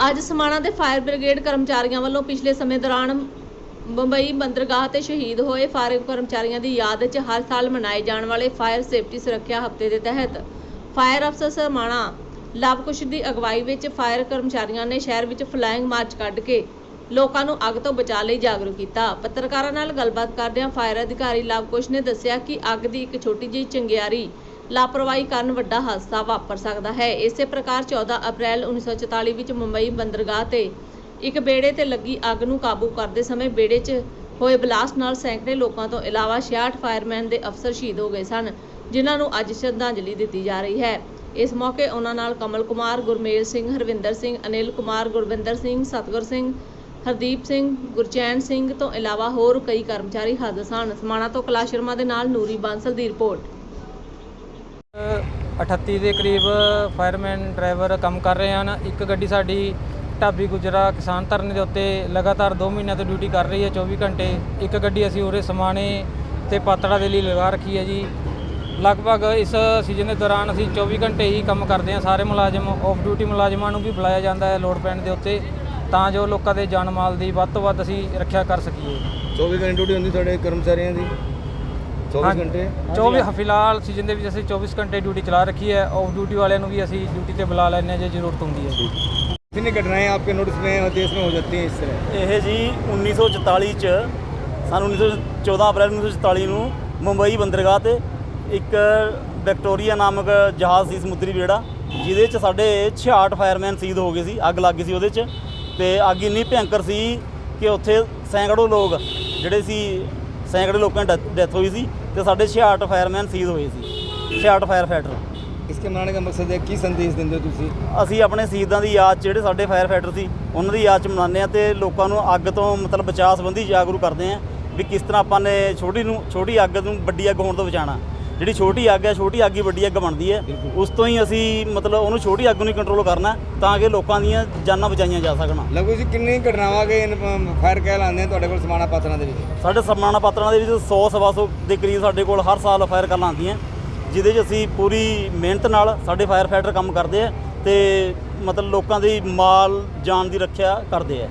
ਅੱਜ ਸਮਾਣਾ ਦੇ fire brigade ਕਰਮਚਾਰੀਆਂ ਵੱਲੋਂ ਪਿਛਲੇ ਸਮੇਂ ਦੌਰਾਨ ਬੰਬਈ ਬੰਦਰਗਾਹ ਤੇ ਸ਼ਹੀਦ ਹੋਏ ਫਾਇਰ ਕਰਮਚਾਰੀਆਂ ਦੀ ਯਾਦ 'ਚ ਹਰ ਸਾਲ ਮਨਾਏ ਜਾਣ ਵਾਲੇ ਫਾਇਰ ਸੇਫਟੀ ਸੁਰੱਖਿਆ ਹਫ਼ਤੇ ਦੇ ਤਹਿਤ ਫਾਇਰ ਅਫਸਰ ਸਮਾਣਾ ਲਵਕੁਸ਼ ਦੀ ਅਗਵਾਈ ਵਿੱਚ ਫਾਇਰ ਕਰਮਚਾਰੀਆਂ ਨੇ ਸ਼ਹਿਰ ਵਿੱਚ ਫਲਾਇੰਗ ਮਾਰਚ ਕੱਢ ਕੇ ਲੋਕਾਂ ਨੂੰ ਅੱਗ ਤੋਂ ਬਚਾਅ ਲਈ ਜਾਗਰੂਕ ਕੀਤਾ। ਪੱਤਰਕਾਰਾਂ ਨਾਲ ਗੱਲਬਾਤ ਕਰਦਿਆਂ ਫਾਇਰ ਅਧਿਕਾਰੀ ਲਵਕੁਸ਼ ਨੇ ਦੱਸਿਆ ਕਿ ਅੱਗ ਦੀ ਇੱਕ ਛੋਟੀ ਜਿਹੀ ਚੰਗਿਆਰੀ ਲਾਪਰਵਾਹੀ ਕਾਰਨ ਵੱਡਾ ਹਾਦਸਾ ਵਾਪਰ ਸਕਦਾ ਹੈ। ਇਸੇ ਪ੍ਰਕਾਰ 14 ਅਪ੍ਰੈਲ 1944 ਵਿੱਚ ਮੁੰਬਈ ਬੰਦਰਗਾਹ ਤੇ ਇੱਕ ਬੇੜੇ ਤੇ ਲੱਗੀ ਅੱਗ ਨੂੰ ਕਾਬੂ ਕਰਦੇ ਸਮੇਂ ਬੇੜੇ 'ਚ ਹੋਏ ਬਲਾਸਟ ਨਾਲ ਸੈਂਕੜੇ ਲੋਕਾਂ ਤੋਂ ਇਲਾਵਾ 66 ਫਾਇਰਮੈਨ ਦੇ ਅਫਸਰ ਸ਼ਹੀਦ ਹੋ ਗਏ ਸਨ, ਜਿਨ੍ਹਾਂ ਨੂੰ ਅੱਜ ਸ਼ਰਧਾਂਜਲੀ ਦਿੱਤੀ ਜਾ ਰਹੀ ਹੈ। ਇਸ ਮੌਕੇ ਉਹਨਾਂ ਨਾਲ ਕਮਲ ਕੁਮਾਰ, ਗੁਰਮੇਲ ਸਿੰਘ, ਹਰਵਿੰਦਰ ਸਿੰਘ, ਅਨਿਲ ਕੁਮਾਰ, ਗੁਰਵਿੰਦਰ ਸਿੰਘ, ਸਤਗੁਰ ਸਿੰਘ, ਹਰਦੀਪ ਸਿੰਘ, ਗੁਰਚੈਨ ਸਿੰਘ ਤੋਂ ਇਲਾਵਾ ਹੋਰ ਕਈ ਕਰਮਚਾਰੀ ਹਾਜ਼ਰ ਸਨ। ਸਮਾਣਾ ਤੋਂ ਕੈਲਾਸ਼ ਸ਼ਰਮਾ ਦੇ ਨਾਲ ਨੂਰੀ ਬਾਂਸਲ ਦੀ ਰਿਪੋਰਟ। 38 ਦੇ ਕਰੀਬ ਫਾਇਰਮੈਨ ਡਰਾਈਵਰ ਕੰਮ ਕਰ ਰਹੇ ਹਨ। ਇੱਕ ਗੱਡੀ ਸਾਡੀ ਢਾਬੀ ਗੁਜਰਾ ਕਿਸਾਨ ਧਰਨੇ ਦੇ ਉੱਤੇ ਲਗਾਤਾਰ 2 ਮਹੀਨਿਆਂ ਤੋਂ ਡਿਊਟੀ ਕਰ ਰਹੀ ਹੈ 24 ਘੰਟੇ। ਇੱਕ ਗੱਡੀ ਅਸੀਂ ਉਰੇ ਸਮਾਣੇ ਤੇ ਪਾਤੜਾ ਦੇ ਲਈ ਲਗਾ ਰੱਖੀ ਹੈ ਜੀ। ਲਗਭਗ ਇਸ ਸੀਜ਼ਨ ਦੇ ਦੌਰਾਨ ਅਸੀਂ 24 ਘੰਟੇ ਹੀ ਕੰਮ ਕਰਦੇ ਹਾਂ। ਸਾਰੇ ਮੁਲਾਜ਼ਮ ਆਫ ਡਿਊਟੀ ਮੁਲਾਜ਼ਮਾਂ ਨੂੰ ਵੀ ਬੁਲਾਇਆ ਜਾਂਦਾ ਹੈ ਲੋਡ ਪੈਣ ਦੇ ਉੱਤੇ, ਤਾਂ ਜੋ ਲੋਕਾਂ ਦੇ ਜਾਨ ਮਾਲ ਦੀ ਵੱਧ ਤੋਂ ਵੱਧ ਅਸੀਂ ਰੱਖਿਆ ਕਰ ਸਕੀਏ। 24 ਘੰਟੇ ਡਿਊਟੀ ਹੁੰਦੀ, ਤੁਹਾਡੇ ਕਰਮਚਾਰੀਆਂ ਦੀ? 24 ਹਾਂਜੀ। ਘੰਟੇ 24 ਫਿਲਹਾਲ ਸੀਜ਼ਨ ਦੇ ਵਿੱਚ ਅਸੀਂ 24 ਘੰਟੇ ਡਿਊਟੀ ਚਲਾ ਰੱਖੀ ਹੈ ਆਫ ਡਿਊਟੀ ਵਾਲਿਆਂ ਨੂੰ ਵੀ ਅਸੀਂ ਡਿਊਟੀ ਤੇ ਬੁਲਾ ਲੈਂਦੇ ਹਾਂ ਜੇ ਜ਼ਰੂਰਤ ਹੁੰਦੀ ਹੈ कितनी घटनाएं आपके नोटिस में और देश में हो जाती हैं इस तरह ਇਹ ਜੀ 1944 ਚ ਸਾਨੂੰ 1914 ਅਪ੍ਰੈਲ 1944 ਨੂੰ ਮੁੰਬਈ ਬੰਦਰਗਾਹ ਤੇ ਇੱਕ ਵਿਕਟੋਰੀਆ ਨਾਮਕ ਜਹਾਜ਼ ਸੀ ਸਮੁੰਦਰੀ ਬੇੜਾ ਜਿਹਦੇ ਚ ਸਾਡੇ 66 ਫਾਇਰਮੈਨ ਸ਼ਹੀਦ ਹੋ ਗਏ ਸੀ ਅੱਗ ਲੱਗ ਗਈ ਸੀ ਉਹਦੇ ਚ ਤੇ ਅੱਗ ਇੰਨੀ ਭਿਅੰਕਰ ਸੀ ਕਿ ਉੱਥੇ ਸੈਂਕੜੋ ਲੋਕ ਜਿਹੜੇ ਸੀ ਸੈਂਕੜੇ ਲੋਕਾਂ ਦੀ ਡੈਥ ਹੋਈ ਸੀ ਤੇ ਸਾਡੇ 66 ਫਾਇਰਮੈਨ ਸ਼ਹੀਦ ਹੋਏ ਸੀ 66 ਫਾਇਰ ਫਾਈਟਰ इसके मनाने का मकसद है की संदेश ਦਿੰਦੇ ਹੋ ਤੁਸੀਂ ਅਸੀਂ ਆਪਣੇ ਸ਼ਹੀਦਾਂ ਦੀ ਯਾਦ 'ਚ ਜਿਹੜੇ ਸਾਡੇ ਫਾਇਰ ਫਾਈਟਰ ਸੀ ਉਹਨਾਂ ਦੀ ਯਾਦ 'ਚ ਮਨਾਉਂਦੇ ਆ ਤੇ ਲੋਕਾਂ ਨੂੰ ਅੱਗ ਤੋਂ ਮਤਲਬ ਬਚਾਅ ਸੰਬੰਧੀ ਜਾਗਰੂਕ ਕਰਦੇ ਆ ਵੀ ਕਿਸ ਤਰ੍ਹਾਂ ਆਪਾਂ ਨੇ ਛੋਟੀ ਨੂੰ ਛੋਟੀ ਅੱਗ ਨੂੰ ਵੱਡੀ ਅੱਗ ਹੋਣ ਤੋਂ ਬਚਾਉਣਾ ਜਿਹੜੀ ਛੋਟੀ ਅੱਗ ਹੈ ਛੋਟੀ ਅੱਗ ਹੀ ਵੱਡੀ ਅੱਗ ਬਣਦੀ ਹੈ। ਉਸ ਤੋਂ ਹੀ ਅਸੀਂ ਮਤਲਬ ਉਹਨੂੰ ਛੋਟੀ ਅੱਗ ਨੂੰ ਕੰਟਰੋਲ ਕਰਨਾ ਤਾਂ ਕਿ ਲੋਕਾਂ ਦੀਆਂ ਜਾਨਾਂ ਬਚਾਈਆਂ ਜਾ ਸਕਣ। ਲਗੂ ਜੀ ਕਿੰਨੀ ਘਟਨਾਵਾਂ ਗਏ ਫਾਇਰ ਕਹਿ ਲਾਉਂਦੇ ਆ ਤੁਹਾਡੇ ਕੋਲ ਸਮਾਣਾ ਪਾਤਰਾਂ ਦੇ ਵਿੱਚ? ਸਾਡੇ ਸਮਾਣਾ ਪਾਤਰਾਂ ਦੇ ਵਿੱਚ 100 ਸਵਾ ਸੌ ਦੇ ਕਰੀਬ ਸਾਡੇ ਕੋਲ ਹਰ ਸਾਲ ਫਾਇਰ ਕਰਨ ਆਉਂਦੀਆਂ ਜਿਹਦੇ 'ਚ ਅਸੀਂ ਪੂਰੀ ਮਿਹਨਤ ਨਾਲ ਸਾਡੇ ਫਾਇਰ ਫਾਈਟਰ ਕੰਮ ਕਰਦੇ ਆ ਤੇ ਮਤਲਬ ਲੋਕਾਂ ਦੀ ਮਾਲ ਜਾਨ ਦੀ ਰੱਖਿਆ ਕਰਦੇ ਆ।